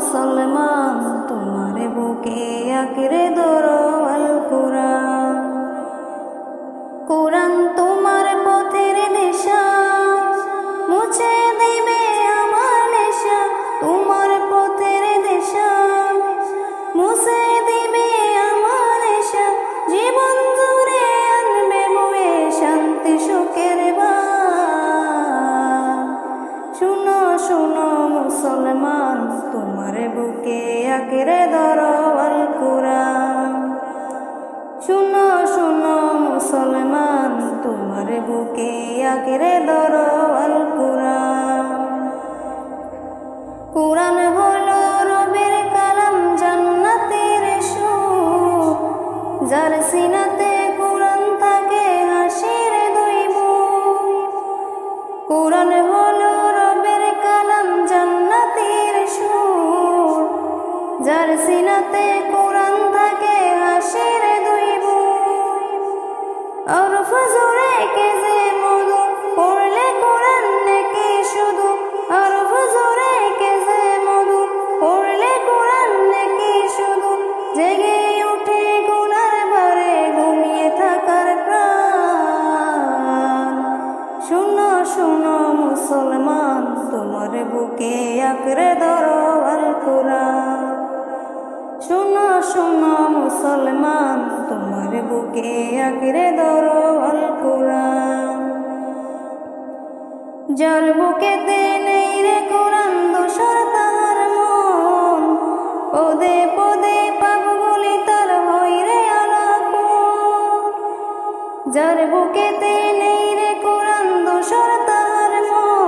মুসলমান তোমার বুকে আঁকড়ে ধরো আল কোরআন মুসলমান, তোমার বুকে আঁকড়ে ধরো আল শুনো শুনো, মুসলমান, তোমার বুকে ধরো আল কোরআন হলো রবের কালাম, জান্নাতের সুর, যার সিনাতে যার সিনাতে কোরআন থাকে, হাসির দইব আর ফজরে কে যে মধু, পড়লে কোরআন নাকি শুধু? আর ফজরে কে যে মধু, পড়লে কোরআন নাকি শুধু? জেগে উঠে গুনার বারে ঘুমিয়ে থাকার প্রাণ। শুনো শুনো মুসলমান, তোমার বুকে আঁকড়ে ধরো আল মুসলমান, তোমার বুকে আঁকড়ে ধরো আল কোরআন যার বুকেতে নেই রে কোরআন, দোষর তাহার মন। পদে পদে পাপ বলি তার হই রে আলাপ যার বুকেতে নেই রে কোরআন, দোষর তাহার মন।